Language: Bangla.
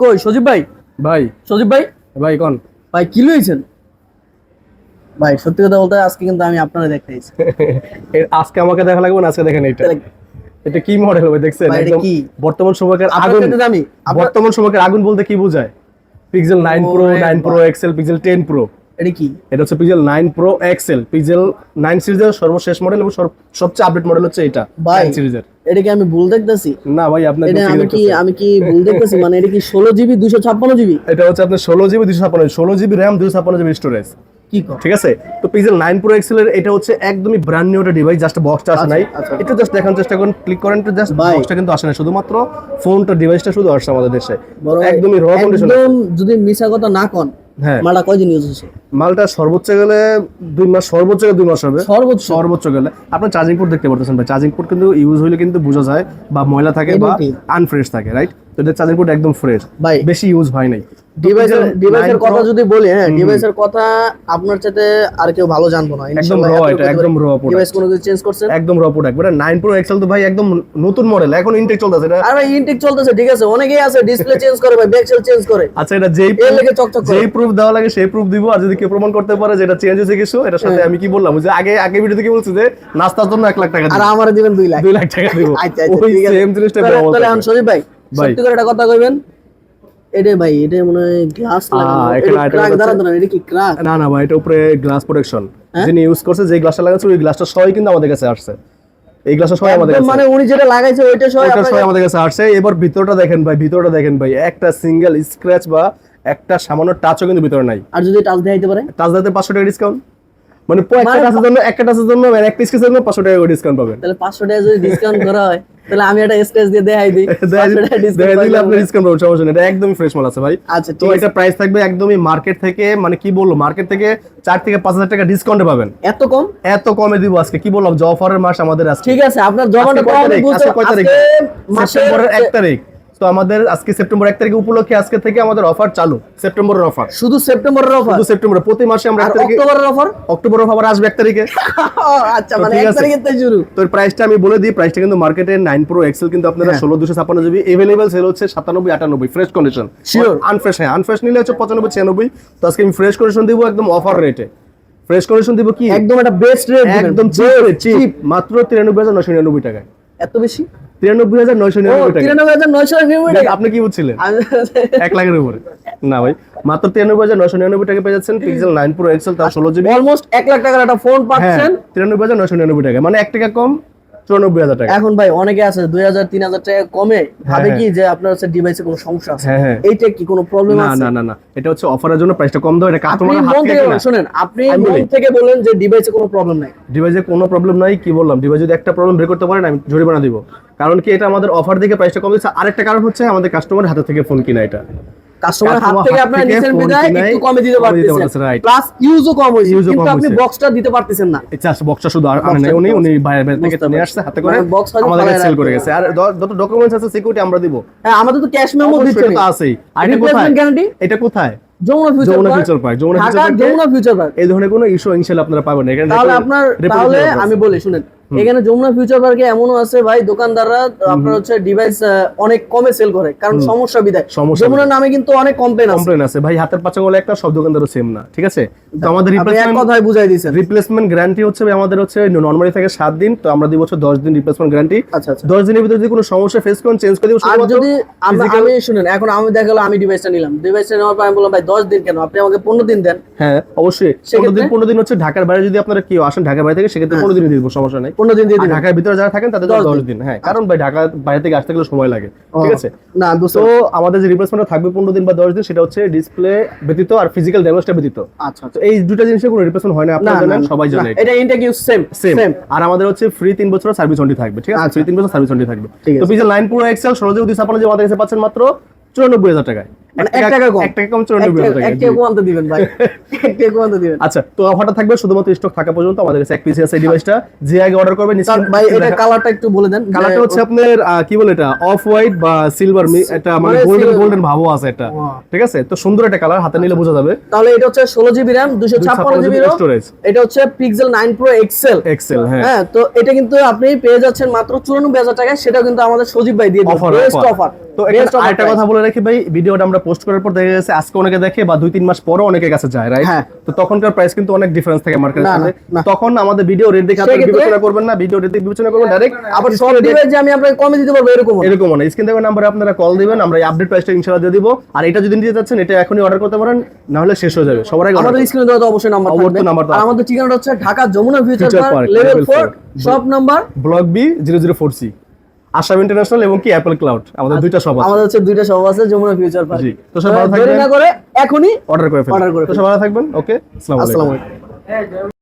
কই সজীব ভাই? ভাই। সজীব ভাই? ভাই কোন? ভাই কি লইছেন? ভাই সত্যি কথা বলতে আজকে কিন্তু আমি আপনারা এর আজকে আমাকে দেখা লাগবে না আজকে দেখেন এটা এটা কি মডেল হবে দেখছেন? একদম? বর্তমান সময়কার আগুন। আমি বর্তমান সময়কার আগুন বলতে কি বোঝায়? পিক্সেল নাইন প্রো ওরে nine Pro XL Pixel ten Pro এটা কি? এটা হচ্ছে Pixel nine Pro XL Pixel nine সিরিজের সর্বশেষ মডেল এবং সবচেয়ে আপডেট মডেল হচ্ছে এটা ভাই। নাইন সিরিজের এটা কি আমি ভুল দেখতেছি? না ভাই আপনার এটা আমি কি আমি কি ভুল দেখতেছি? মানে এটা কি ষোলো জিবি দুশো ছাপ্পান্ন জিবি এটা হচ্ছে আপনার ষোলো জিবি দুশো ছাপ্পান্ন ষোলো জিবি র্যাম দুশো ছাপ্পান্ন জিবি স্টোরেজ কি ঠিক আছে? তো পিজেল নাইন প্রো এক্সেলের এটা হচ্ছে একদমই ব্র্যান্ড নিউ একটা ডিভাইস জাস্ট বক্সটা আসে নাই। একটু জাস্ট দেখার চেষ্টা করুন ক্লিক করেন তো জাস্ট। বক্সটা কিন্তু আসে না শুধুমাত্র ফোনটা ডিভাইসটা শুধু আসছে আমাদের দেশে। একদমই র কন্ডিশন একদম যদি মিশা কথা না কন হ্যাঁ। মালটা কয়দিন ইউজ হয়েছে? মালটা সর্বোচ্চ গেলে দুই মাস সর্বোচ্চ গেলে দুই মাস হবে। সর্বোচ্চ? সর্বোচ্চ গেলে। আপনার চার্জিং পোর্ট দেখতে পারতেছেন ভাই। চার্জিং পোর্ট কিন্তু ইউজ হইলে কিন্তু বোঝা যায় বা ময়লা থাকে বা আনফ্রেশ থাকে রাইট তো এটা চার্জিং পোর্ট একদম ফ্রেশ ভাই। বেশি ইউজ হয় নাই। ডিভাইসের ডিভাইসের কথা যদি বলি হ্যাঁ ডিভাইসের কথা আপনার সাথে আর কেউ ভালো জানব না। একদম র এটা একদম র প্রোডাক্ট ডিভাইস কোনো কিছু চেঞ্জ করছেন? একদম র প্রোডাক্ট মানে নাইন প্রো এক্সেল তো ভাই একদম নতুন মডেল এখন ইনটেক চলতেছে এটা আর ইনটেক চলতেছে ঠিক আছে। অনেকেই আছে ডিসপ্লে চেঞ্জ করে ভাই ব্যাকসেল চেঞ্জ করে। আচ্ছা এটা যেই এর লেগে চকচক করে। যেই প্রুফ দেওয়া লাগে সেই প্রুফ দিব। আর যদি কেউ প্রমাণ করতে পারে যে এটা চেঞ্জ হয়েছে কিছু এটার সাথে আমি কি বললাম যে আগে আগে ভিডিওতে কি বলছি যে নাস্তার জন্য এক লাখ টাকা আর আমারে দিবেন দুই লাখ। দুই লাখ টাকা দিব। আচ্ছা আচ্ছা ঠিক আছে। সেম জিনিসটা তাহলে- ভাই ভাই। সত্যি করে একটা কথা কইবেন এটা ভাই এটা মনে হয় গ্লাস লাগানো। এটা এটা কি না না ভাই এটা উপরে গ্লাস প্রোটেকশন হ্যাঁ? যিনি ইউজ করছে যে গ্লাসটা লাগাচ্ছে ওই গ্লাসটা সবাই কিন্তু আমাদের কাছে আসছে। এই গ্লাসটা সবাই আমাদের কাছে। মানে উনি যেটা লাগাইছে ওইটা সবাই ওইটা সবাই আমাদের কাছে আসছে। এবার ভিতরটা দেখেন ভাই ভিতরটা দেখেন ভাই একটা সিঙ্গেল স্ক্র্যাচ বা একটা সামান্য টাচও কিন্তু ভিতরে নাই। আর যদি টাচ দেখাইতে পারে? টাচ দিতে পাঁচশো টাকা ডিসকাউন্ট মানে একটা মানে- টাচের জন্য একটা টাচের জন্য মানে একটা স্কেচের জন্য পাঁচশো টাকা করে ডিসকাউন্ট পাবেন। তাহলে পাঁচশো টাকা যদি ডিসকাউন্ট করা হয় তাহলে আমি একটা দিয়ে দেখাই দিই। দেখা 500 টাকা discount দিলে আপনার ডিসকাউন্ট পাবেন সমস্যা নেই এটা একদমই ফ্রেশ মাল আছে ভাই। আচ্ছা তো এটা প্রাইস থাকবে একদমই মার্কেট থেকে মানে কি বলব মার্কেট থেকে চার থেকে পাঁচ হাজার টাকা ডিসকাউন্টে পাবেন। এত কম? এত কমে দিব আজকে কি বললাম যে অফারের মাস আমাদের আছে ঠিক আছে আপনার জমাটা কয় তারিখ? আজকে কয় তারিখ? সেপ্টেম্বরের এক তারিখ। তো আমাদের আজকে সেপ্টেম্বর এক তারিখ উপলক্ষে আজকে থেকে আমাদের অফার চালু সেপ্টেম্বরের অফার শুধু সেপ্টেম্বরের অফার শুধু সেপ্টেম্বর প্রতি মাসে আমরা অক্টোবরের অফার অক্টোবর অফার আসবে এক তারিখে। আচ্ছা মানে এক। তারিখের থেকে শুরু। তো প্রাইসটা আমি বলে দিই প্রাইসটা কিন্তু মার্কেটে নাইন প্রো এক্সেল কিন্তু আপনারা হ্যাঁ। ষোলো দুশো ছাপ্পান্ন জিবি এভেলেবেল সেল হচ্ছে সাতানব্বই আটানব্বই ফ্রেশ কন্ডিশন Sure. আনফ্রেশ হ্যাঁ আনফ্রেশ নিলে হচ্ছে পঁচানব্বই ছিয়ানব্বই। তো আজকে আমি ফ্রেশ কন্ডিশন দিব একদম অফার রেটে ফ্রেশ কন্ডিশন দিব কি? একদম একটা বেস্ট রেট একদম চিপ চিপ মাত্র তিরানব্বই হাজার নয়শো নিরানব্বই টাকায়। এত বেশি? তিরানব্বই হাজার নয়শো তিরানব্বই হাজার নয়শো নিরানব্বই আপনি কি বুঝছিলেন? এক লাখের উপরে। না ভাই মাত্র তিরানব্বই হাজার নয়শো নিরানব্বই টাকা পেয়ে যাচ্ছেন। পিক্সেল নাইন প্রো এক্সেল তার ষোলো জিবি অলমোস্ট এক লাখ টাকার একটা ফোন হ্যাঁ পাচ্ছেন। তিরানব্বই হাজার নয়শো নিরানব্বই টাকা। মানে এক টাকা কম চুরানব্বই হাজার টাকা। এখন ভাই অনেকে আছে দুই হাজার তিন হাজার টাকা কমে ভাবে হ্যাঁ। কি যে আপনার হচ্ছে ডিভাইসে কোনো সমস্যা আছে? হ্যাঁ হ্যাঁ। এইটা কি কোনো প্রবলেম না আছে? না না না। এটা হচ্ছে অফারের জন্য প্রাইসটা কম দাও এটা আপনি কাস্টমারের হাত থেকে থেকে শুনেন আপনি মন থেকে বলেন যে ডিভাইসে কোনো প্রবলেম নাই। ডিভাইসে কোনো প্রবলেম নাই কি বললাম? ডিভাইস যদি একটা প্রবলেম বের করতে পারেন আমি জরিমানা দিব। কারণ কি এটা আমাদের অফার দিকে প্রাইসটা কম দিচ্ছে। আরেকটা কারণ হচ্ছে আমাদের কাস্টমার হাতে থেকে ফোন কিনা এটা। কাস্টমার হাত থেকে আপনার phone বিদায় একটু কমে দিতে পারতেছেন। প্লাস ইউজও কম ও কিন্তু আপনি বক্সটা দিতে পারতেছেন না। আচ্ছা বক্সটা শুধু আর আনে নাই উনি উনি বাইরে বাইরে থেকে নিয়ে আসছে হাতে করে হয়তো আমাদের ফালায় সেল করে গেছে। আর যত ডকুমেন্টস আছে সিকিউরিটি আমরা দিব। হ্যাঁ আমাদের তো ক্যাশ মেমো দিচ্ছে তো আছেই। আর এটা কোথায়? গ্যারান্টি এটা কোথায়? Jamuna Future Jamuna Future Park Jamuna Future পার্কে যমুনা ফিউচার পার্ক এই ধরনের কোনো ইস্যু ইনশাআল্লাহ আপনারা পাবেন না। এখানে তাহলে আপনার তাহলে আমি বলি শুনেন এখানে যমুনা ফিউচার পার্কে এমনও আছে ভাই দোকানদাররা আপনার হচ্ছে ডিভাইস অনেক কমে সেল করে কারণ সমস্যা বিদায়। সমস্যা যমুনার নামে কিন্তু অনেক কমপ্লেন আছে। কমপ্লেন আছে। ভাই হাতের পাঁচা গলে একটা সব দোকানদারও সেম না ঠিক আছে? তো আমাদের রিপ্লেসমেন্ট কথায় বুঝাই দিয়েছেন রিপ্লেসমেন্ট গ্যারান্টি হচ্ছে ভাই আমাদের হচ্ছে নরমালি থাকে সাত দিন তো আমরা দিব হচ্ছে দশ দিন রিপ্লেসমেন্ট গ্যারান্টি আচ্ছা আচ্ছা। দশ দিনের ভিতরে যদি কোনো সমস্যা ফেস করেন চেঞ্জ করে দিব আর যদি আমি শুনেন এখন আমি দেখা গেলো আমি ডিভাইসটা নিলাম। ডিভাইসটা নেওয়ার পর আমি বললাম ভাই দশ দিন কেন? আপনি আমাকে পনেরো দিন দেন। হ্যাঁ অবশ্যই। পনেরো সেক্ষেত্রে- দিন পনেরো দিন হচ্ছে ঢাকার বাইরে যদি আপনারা কেউ আসেন ঢাকার বাইরে থেকে সেক্ষেত্রে পনেরো দিন দিব সমস্যা নাই। পনেরো দিন দিয়ে দিন ঢাকার ভিতরে যারা থাকেন তাদের দশ দশ দিন। হ্যাঁ কারণ ভাই ঢাকার বাইরে থেকে আসতে গেলে সময় লাগে। ঠিক আছে? না তো আমাদের যে রিপ্লেসমেন্ট থাকবে পনেরো দিন বা দশ দিন সেটা হচ্ছে ডিসপ্লে ব্যতীত আর ফিজিক্যাল ড্যামেজটা ব্যতীত। আচ্ছা তো এই দুটো জিনিসের কোনো রিপ্লেসমেন্ট হয় না আপনারা জানেন সবাই না, জানে এটা ইনটেক ইউজ সেম সেম আর আমাদের হচ্ছে ফ্রি তিন বছর সার্ভিস ওয়ারেন্টি থাকবে ঠিক আছে? আচ্ছা। ফ্রি বছর সার্ভিস ওয়ারেন্টি থাকবে। তো নাইন প্রো এক্সেল ষোলো জিবি ছাপান্ন জিবি আমাদের কাছে পাচ্ছেন মাত্র চুরানব্বই হাজার টাকায়। টাকা টাকা টাকা আচ্ছা তো অফারটা থাকবে শুধুমাত্র স্টক থাকা পর্যন্ত আমাদের কাছে এক পিসি আছে ডিভাইসটা যে আগে অর্ডার করবে ভাই এটা কালারটা একটু বলে দেন কালারটা হচ্ছে আপনার কি বলে এটা? অফ হোয়াইট বা সিলভার এটা মানে গোল্ডেন গোল্ডেন ভাবও আছে এটা। ঠিক আছে? তো সুন্দর একটা কালার হাতে নিলে বোঝা যাবে। তাহলে এটা হচ্ছে ষোলো জিবি র্যাম দুশো ছাপ্পান্ন জিবি স্টোরেজ এটা হচ্ছে Pixel nine Pro XL XL হ্যাঁ। তো এটা কিন্তু আপনি পেয়ে যাচ্ছেন মাত্র চুরানব্বই হাজার টাকায় সেটা কিন্তু আমাদের সজীব ভাই দিয়ে অফার অফার তো price। কথা বলে রাখি ভাই ভিডিওটা আমরা পোস্ট করার পর দেখা গেছে আজকে অনেকে দেখে বা দুই তিন মাস পরও অনেকের কাছে যায় রাইট হ্যাঁ। তো তখনকার প্রাইস কিন্তু অনেক ডিফারেন্স থাকে মার্কেটের সাথে। তখন আমাদের ভিডিও রেট দেখে সেক্ষেত্রে- বিবেচনা করবেন না ভিডিও রেট বিবেচনা করবেন ডাইরেক্ট আবার সব ডিভাইস যে আমি আপনাকে কমে দিতে পারব এরকম এরকম না। স্ক্রিন থেকে নাম্বারে আপনারা কল দিবেন আমরা এই আপডেট প্রাইসটা ইনশাআল্লাহ দিয়ে দিব। আর এটা যদি নিতে চাচ্ছেন এটা এখনই অর্ডার করতে পারেন না হলে শেষ হয়ে যাবে। সবার আগে আমাদের স্ক্রিনে দেওয়া তো অবশ্যই নাম্বার থাকবে। আমাদের ঠিকানাটা হচ্ছে Dhaka Jamuna Future Park level 4 shop number block B C Assam international এবং কি অ্যাপল ক্লাউড আমাদের দুইটা শপ আছে। আমাদের হচ্ছে দুইটা শপ আছে যমুনা ফিউচার পার্ক জি। তো সবাই ভালো থাকবেন। না করে এখনই অর্ডার করে ফেলুন। অর্ডার করে তো সবাই ভালো থাকবেন। ওকে আসসালামু আলাইকুম।